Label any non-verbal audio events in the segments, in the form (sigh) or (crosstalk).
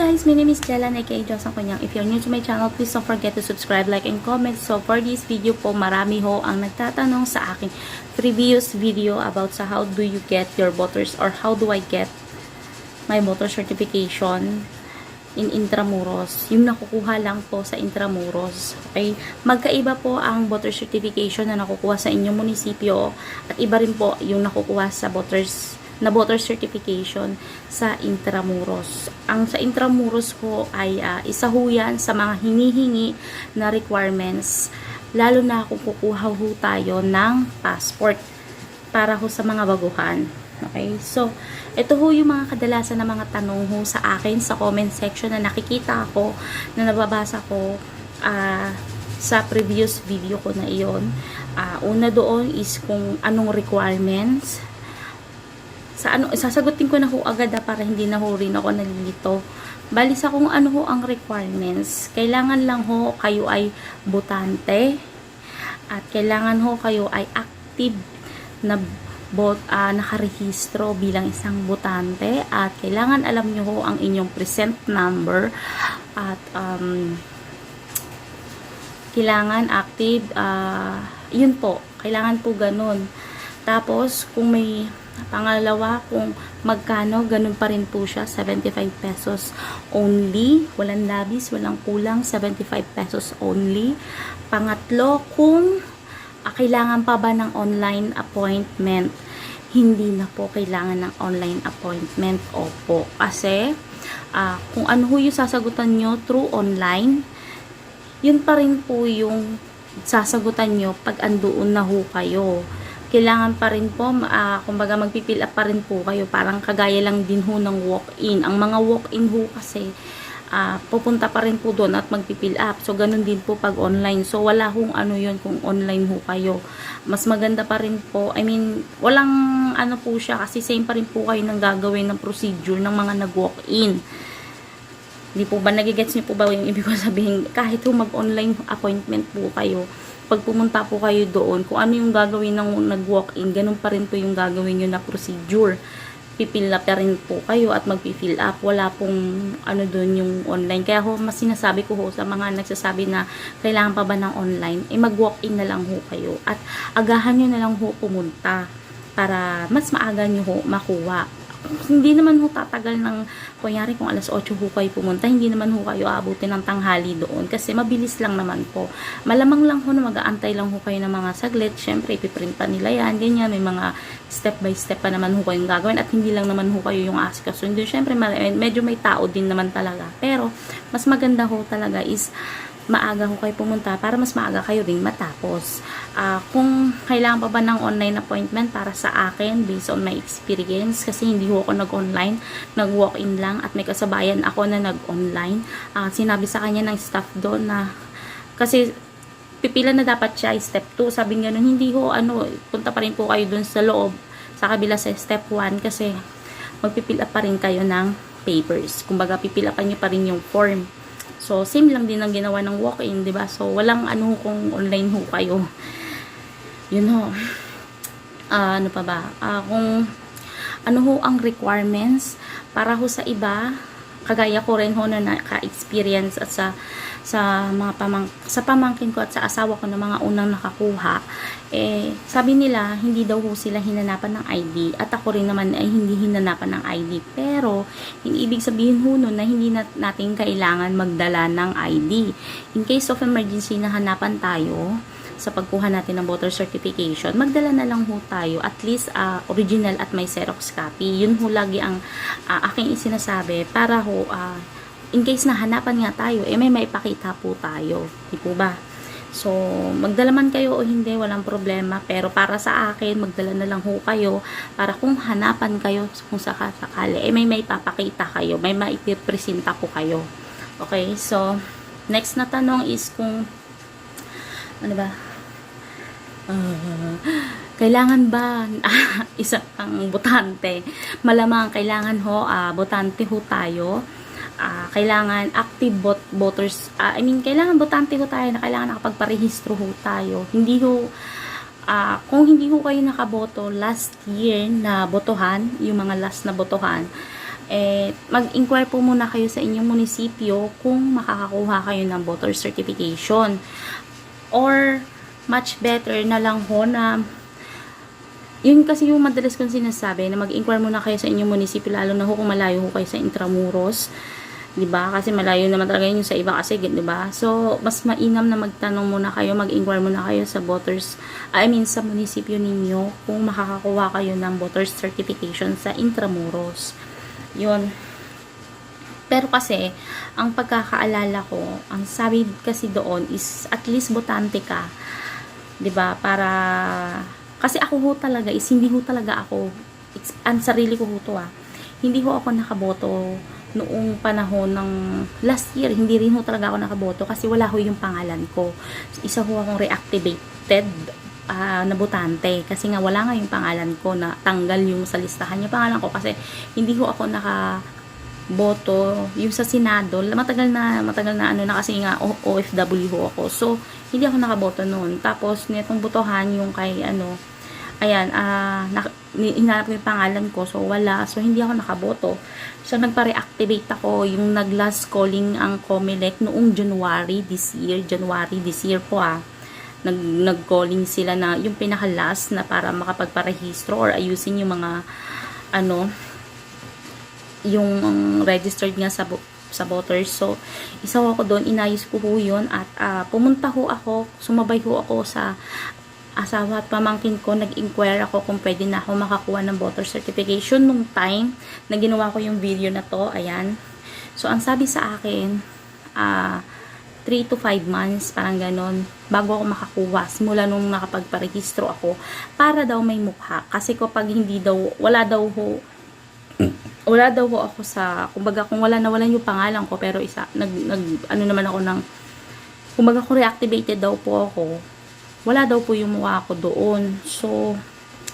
guys, my name is Jella aka Diyos ang kanyang. If you're new to my channel, please don't forget to subscribe, like, and comment. So for this video po, marami ho ang nagtatanong sa akin previous video about sa how do you get your voters or how do I get my voter certification in Intramuros. Yung nakukuha lang po sa Intramuros. Okay? Magkaiba po ang voter certification na nakukuha sa inyong munisipyo at iba rin po yung nakukuha sa voters na voter certification sa Intramuros. Ang sa Intramuros po ay ah, isa ho yan sa mga hinihingi na requirements lalo na kung kukuha ho tayo ng passport para ho sa mga baguhan. Okay? So, ito ho yung mga kadalasan na mga tanong ho sa akin sa comment section na nakikita ko, na nababasa ko ah, sa previous video ko na iyon. Ah, una doon is kung anong requirements sa ano, sasagutin ko na ho agad ah, para hindi na ho rin ako nalilito. Bali sa kung ano ho ang requirements, kailangan lang ho kayo ay botante at kailangan ho kayo ay active na bot, ah, nakarehistro bilang isang botante at kailangan alam nyo ho ang inyong present number at um, kailangan active ah, yun po, kailangan po ganun tapos kung may pangalawa kung magkano ganun pa rin po siya 75 pesos only. Walang labis, walang kulang 75 pesos only. Pangatlo kung ah, kailangan pa ba ng online appointment? Hindi na po kailangan ng online appointment opo. Kasi ah, kung ano yung sasagutan nyo through online yun pa rin po yung sasagutan nyo pag andoon na ho kayo kailangan pa rin po, uh, kumbaga magpipil up pa rin po kayo. Parang kagaya lang din ho ng walk-in. Ang mga walk-in ho kasi, uh, pupunta pa rin po doon at magpipil up. So, ganun din po pag online. So, wala hong ano yun kung online ho kayo. Mas maganda pa rin po. I mean, walang ano po siya kasi same pa rin po kayo ng gagawin ng procedure ng mga nag-walk-in. Hindi po ba, nagigets niyo po ba yung ibig ko sabihin? Kahit ho mag-online appointment po kayo, pag pumunta po kayo doon, kung ano yung gagawin ng nag-walk-in, ganun pa rin po yung gagawin nyo na procedure. Pipil up na rin po kayo at magpifill up. Wala pong ano doon yung online. Kaya ho, mas sinasabi ko ho sa mga nagsasabi na kailangan pa ba ng online, eh mag-walk-in na lang ho kayo. At agahan nyo na lang ho pumunta para mas maaga nyo ho makuha hindi naman ho tatagal ng, kunyari kung alas 8 ho kayo pumunta, hindi naman ho kayo aabutin ng tanghali doon. Kasi mabilis lang naman po. Malamang lang ho na mag-aantay lang ho kayo ng mga saglit, syempre ipiprint pa nila yan, ganyan, may mga step by step pa naman ho kayong gagawin. At hindi lang naman ho kayo yung asikasundo. Syempre medyo may tao din naman talaga, pero mas maganda ho talaga is maaga ko kayo pumunta para mas maaga kayo rin matapos. Uh, kung kailangan pa ba ng online appointment para sa akin based on my experience kasi hindi ko ako nag-online, nag-walk-in lang at may kasabayan ako na nag-online. Uh, sinabi sa kanya ng staff doon na kasi pipila na dapat siya step 2. Sabi nga nun, hindi ho ano, punta pa rin po kayo dun sa loob sa kabila sa step 1 kasi magpipila pa rin kayo ng papers. Kumbaga, pipila pa nyo pa rin yung form. So, same lang din ang ginawa ng walk-in, 'di ba? So, walang ano kung online ho kayo. Yun ho. Uh, ano pa ba? Uh, kung ano ho ang requirements para ho sa iba, kagaya ko rin ho na naka-experience at sa sa mga pamang sa pamangkin ko at sa asawa ko na mga unang nakakuha eh sabi nila hindi daw ho sila hinanapan ng ID at ako rin naman ay hindi hinanapan ng ID pero hindi ibig sabihin ho nun na hindi nat natin kailangan magdala ng ID in case of emergency na hanapan tayo sa pagkuha natin ng voter certification, magdala na lang ho tayo at least uh, original at may Xerox copy. Yun ho lagi ang uh, aking isinasabi para ho uh, in case na hanapan nga tayo, eh may maipakita po tayo. Di po ba? So, magdala man kayo o hindi, walang problema. Pero para sa akin, magdala na lang ho kayo para kung hanapan kayo, kung sakasakali, eh may maipapakita kayo, may maipipresenta ko kayo. Okay, so, next na tanong is kung, ano ba, Uh, kailangan ba ah, (laughs) isa kang botante? Malamang kailangan ho, uh, botante ho tayo. Uh, kailangan active bot voters. Uh, I mean, kailangan botante ho tayo na kailangan nakapagparehistro ho tayo. Hindi ho, uh, kung hindi ho kayo nakaboto last year na botohan, yung mga last na botohan, eh, mag-inquire po muna kayo sa inyong munisipyo kung makakakuha kayo ng voter certification. Or, much better na lang ho na yun kasi yung madalas kong sinasabi na mag-inquire muna kayo sa inyong munisipyo lalo na ho kung malayo ho kayo sa Intramuros 'di ba? Kasi malayo naman talaga yun sa iba kasi, 'di ba? So, mas mainam na magtanong muna kayo, mag-inquire muna kayo sa voters, I mean sa munisipyo ninyo kung makakakuha kayo ng voters certification sa Intramuros. 'Yun. Pero kasi, ang pagkakaalala ko, ang sabi kasi doon is at least botante ka. 'Di ba? Para kasi ako ho talaga is hindi ho talaga ako ang sarili ko ho to ah. Hindi ho ako nakaboto noong panahon ng last year, hindi rin ho talaga ako nakaboto kasi wala ho yung pangalan ko. Isa ho akong reactivated ah, na botante kasi nga wala nga yung pangalan ko na tanggal yung sa listahan yung pangalan ko kasi hindi ho ako naka boto yung sa Senado matagal na matagal na ano na kasi nga OFW ho ako. So hindi ako nakaboto noon. Tapos nitong botohan yung kay ano ayan ah hinanap ko yung pangalan ko. So wala. So hindi ako nakaboto. So nagpa-reactivate ako. Yung nag-last calling ang COMELEC noong January this year January this year po ah. Nag nag-calling sila na yung pinaka-last na para makapagparehistro or ayusin yung mga ano yung registered nga sa sa voters. So, isa ako doon, inayos ko ho yun at ah, pumunta ho ako, sumabay ho ako sa asawa at pamangkin ko, nag-inquire ako kung pwede na ako makakuha ng voter certification nung time na ginawa ko yung video na to, ayan. So, ang sabi sa akin, ah, 3 to 5 months, parang ganon, bago ako makakuha, simula nung nakapagparehistro ako, para daw may mukha. Kasi kapag hindi daw, wala daw ho, wala daw ho ako sa, kumbaga kung wala nawalan yung pangalan ko, pero isa, nag, nag ano naman ako ng, kumbaga kung reactivated daw po ako, wala daw po yung mukha ko doon. So,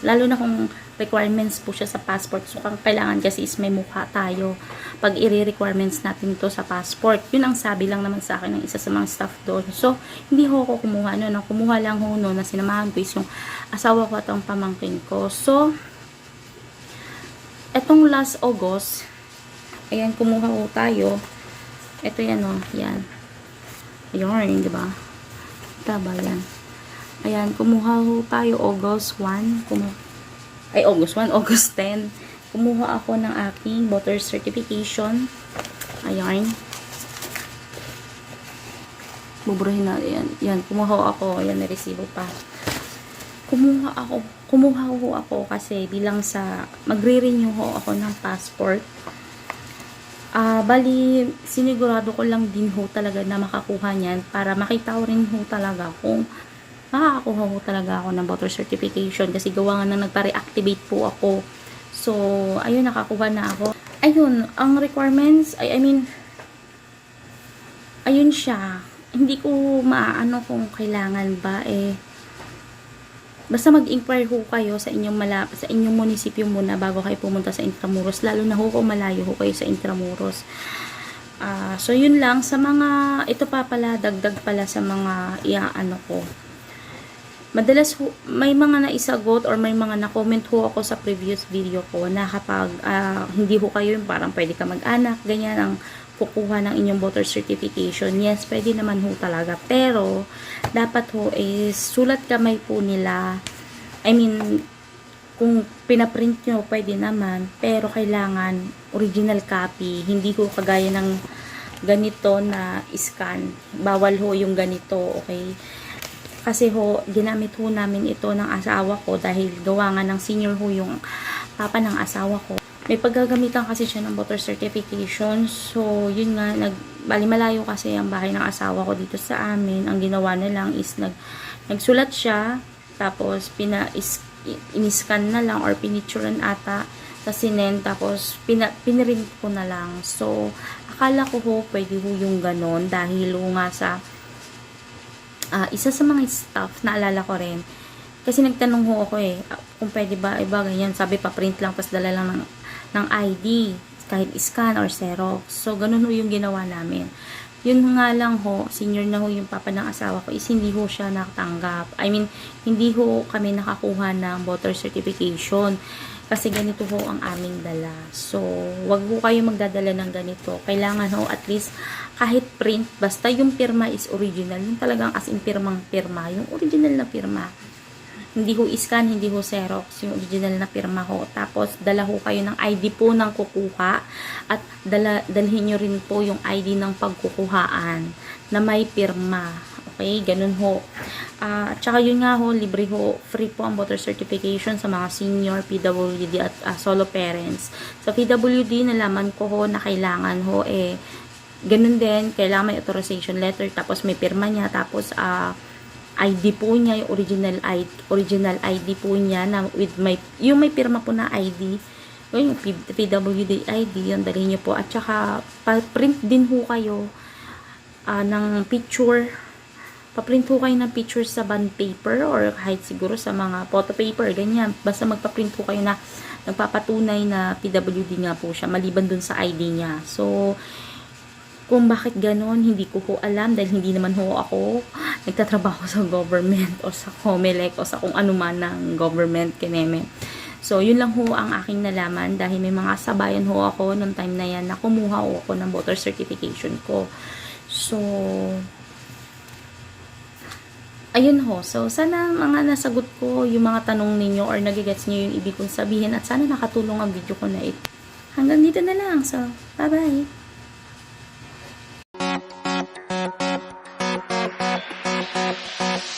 lalo na kung requirements po siya sa passport. So, ang kailangan kasi is may mukha tayo pag i-requirements natin to sa passport. Yun ang sabi lang naman sa akin ng isa sa mga staff doon. So, hindi ho ako kumuha no. Ang kumuha lang ho no na sinamahan ko is yung asawa ko at ang pamangkin ko. So, etong last August, ayan, kumuha ho tayo. Ito yan o, yan. Ayun, di ba? Taba yan. Ayan, kumuha ho tayo August 1. Kumu ay, August 1, (laughs) August 10. Kumuha ako ng aking voter certification. Ayan. Buburahin na, yan. Yan, kumuha ako. Ayan, may resibo pa. Kumuha ako. Kumuha ho ako kasi bilang sa, magre-renew ho ako ng passport. Ah, bali, sinigurado ko lang din ho talaga na makakuha niyan para makita ko rin ho talaga kung makakakuha ho talaga ako ng voter certification kasi gawa nga na nagpa-reactivate po ako. So, ayun, nakakuha na ako. Ayun, ang requirements, I, I mean, ayun siya. Hindi ko maano kung kailangan ba eh, Basta mag-inquire ho kayo sa inyong mala sa inyong munisipyo muna bago kayo pumunta sa Intramuros lalo na ho kung malayo ho kayo sa Intramuros. Ah, so yun lang sa mga ito pa pala dagdag pala sa mga iaano ko. Madalas ho, may mga naisagot or may mga na-comment ho ako sa previous video ko na kapag ah, hindi ho kayo parang pwede ka mag-anak, ganyan ang kukuha ng inyong voter certification. Yes, pwede naman ho talaga. Pero, dapat ho is sulat kamay po nila. I mean, kung pinaprint nyo, pwede naman. Pero kailangan original copy. Hindi ho kagaya ng ganito na scan. Bawal ho yung ganito, okay? Kasi ho, ginamit ho namin ito ng asawa ko dahil gawa nga ng senior ho yung papa ng asawa ko. May paggagamitan kasi siya ng voter certification. So, yun nga, nag, bali malayo kasi ang bahay ng asawa ko dito sa amin. Ang ginawa na lang is nag, nagsulat siya, tapos pina, is, iniscan na lang or pinicturean ata sa sinen, tapos pina, pinrint ko na lang. So, akala ko ho, pwede ho yung ganon dahil ho nga sa ah, isa sa mga staff, naalala ko rin, kasi nagtanong ho ako eh, ah, kung pwede ba, iba ganyan, sabi pa print lang, tapos dala lang ng, ng ID, kahit scan or xerox. So, ganun ho yung ginawa namin. Yun nga lang ho, senior na ho yung papa ng asawa ko, is hindi ho siya nakatanggap. I mean, hindi ho kami nakakuha ng voter certification. Kasi ganito ho ang aming dala. So, wag ho kayo magdadala ng ganito. Kailangan ho at least kahit print, basta yung pirma is original. Yung talagang as in pirmang pirma. Yung original na pirma. Hindi ho scan, hindi ho Xerox. Yung original na pirma ho. Tapos, dala ho kayo ng ID po ng kukuha. At dala, dalhin nyo rin po yung ID ng pagkukuhaan na may pirma. Okay, ganun ho. Ah, at saka yun nga ho, libre ho, free po ang voter certification sa mga senior, PWD at ah, solo parents. Sa PWD, nalaman ko ho na kailangan ho eh, ganun din, kailangan may authorization letter, tapos may pirma niya, tapos ah, ID po niya, yung original ID, original ID po niya na with my, yung may pirma po na ID, yun, yung PWD ID, yun, dalhin niyo po. At saka, pa-print din ho kayo ah, ng picture pa-print po kayo ng picture sa bond paper or kahit siguro sa mga photo paper, ganyan. Basta magpa-print po kayo na nagpapatunay na PWD nga po siya, maliban dun sa ID niya. So, kung bakit ganon, hindi ko ho alam dahil hindi naman ho ako nagtatrabaho sa government o sa COMELEC o sa kung ano man ng government kineme. So, yun lang ho ang aking nalaman dahil may mga sabayan ho ako nung time na yan na kumuha ho ako ng voter certification ko. So, ayun ho. So, sana mga nasagot ko yung mga tanong ninyo or nagigets nyo yung ibig kong sabihin at sana nakatulong ang video ko na ito. Hanggang dito na lang. So, bye-bye.